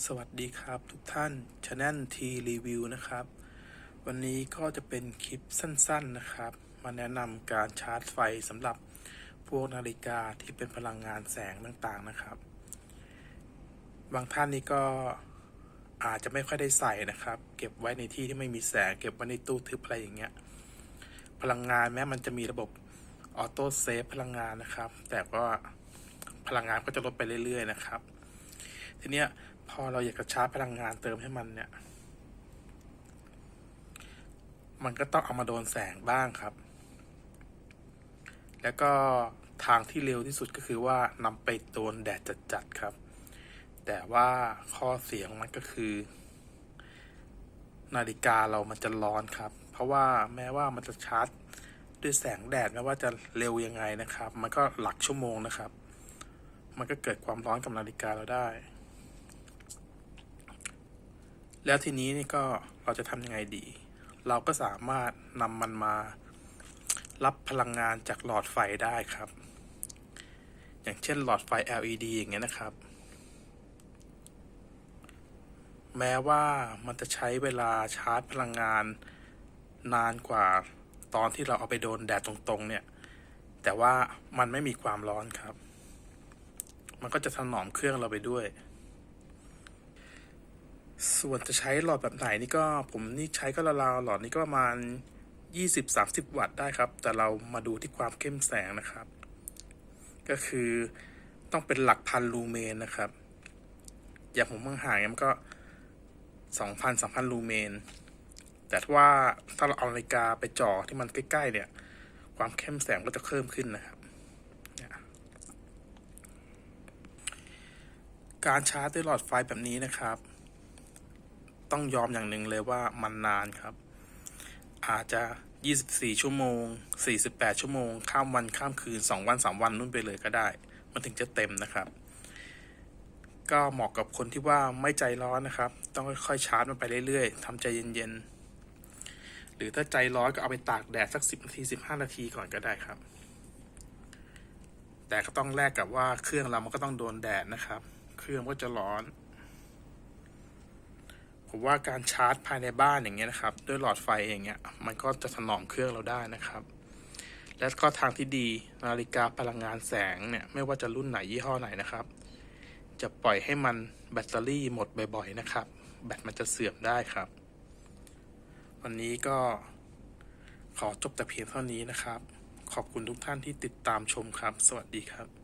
สวัสดีครับทุกท่านช anel ทีรีวิวนะครับ วันนี้ก็จะเป็นคลิปสั้นๆนะครับ มาแนะนำการชาร์จไฟสำหรับพวกนาฬิกาที่เป็นพลังงานแสงต่างๆนะครับ บางท่านนี่ก็อาจจะไม่ค่อยได้ใส่นะครับ เก็บไว้ในที่ที่ไม่มีแสง เก็บไว้ในตู้ทึบอะไรอย่างเงี้ย พลังงานแม้มันจะมีระบบออโต้เซฟพลังงานนะครับ แต่ก็พลังงานก็จะลดไปเรื่อยๆนะครับ ทีเนี้ย พอเราอยากจะชาร์จพลังงานเติมให้มันเนี่ย มันก็ต้องเอามาโดนแสงบ้างครับ แล้วก็ทางที่เร็วที่สุดก็คือว่านำไปโดนแดดจัดๆครับ แต่ว่าข้อเสียงมันก็คือ นาฬิกาเรามันจะร้อนครับ เพราะว่าแม้ว่ามันจะชาร์จด้วยแสงแดดแม้ว่าจะเร็วยังไงนะครับ มันก็หลักชั่วโมงนะครับ มันก็เกิดความร้อนกับนาฬิกาเราได้ แล้วทีนี้นี่ก็เราจะทำยังไงดี เราก็สามารถนำมันมา รับพลังงานจากหลอดไฟได้ครับ อย่างเช่นหลอดไฟ LED อย่างเงี้ยนะครับ แม้ว่ามันจะใช้เวลาชาร์จพลังงานนานกว่าตอนที่เราเอาไปโดนแดดตรงๆ เนี่ย แต่ว่ามันไม่มีความร้อนครับ มันก็จะถนอมเครื่องเราไปด้วย ส่วนจะใช้หลอดแบบไหนนี่ก็ผมนี่ใช้ก็ราวๆหลอดนี้ก็ประมาณ 20-30 วัตต์ได้ครับ แต่เรามาดูที่ความเข้มแสงนะครับ ก็คือต้องเป็นหลักพันลูเมนนะครับ อย่างผมห่างๆเนี่มันก็ 2,000 3,000 ลูเมน แต่ว่าถ้าเราเอานาฬิกาไปจ่อที่มันใกล้ๆเนี่ย ความเข้มแสงก็จะเพิ่มขึ้นนะครับการชาร์จด้วยหลอดไฟแบบนี้นะครับ ต้องยอมอย่างหนึ่งเลยว่ามันนานครับ อาจจะ 24 ชั่วโมง 48 ชั่วโมง ข้ามวันข้ามคืน 2 วัน 3 วันนู่นไปเลยก็ได้ มันถึงจะเต็มนะครับ ก็เหมาะกับคนที่ว่าไม่ใจร้อนนะครับ ต้องค่อยๆชาร์จมันไปเรื่อยๆทำใจเย็นๆ หรือถ้าใจร้อนก็เอาไปตากแดดสัก 10 นาที 15 นาทีก่อนก็ได้ครับ แต่ก็ต้องแลกกับว่าเครื่องเรามันก็ต้องโดนแดดนะครับ เครื่องก็จะร้อน ผมว่าการชาร์จภายในบ้านอย่างเงี้ยนะครับ ด้วยหลอดไฟอย่างเงี้ยมันก็จะถนอมเครื่องเราได้นะครับ และก็ทางที่ดีนาฬิกาพลังงานแสงเนี่ยไม่ว่าจะรุ่นไหนยี่ห้อไหนนะครับ จะปล่อยให้มันแบตเตอรี่หมดบ่อยๆนะครับ แบตมันจะเสื่อมได้ครับ วันนี้ก็ขอจบแต่เพียงเท่านี้นะครับ ขอบคุณทุกท่านที่ติดตามชมครับ สวัสดีครับ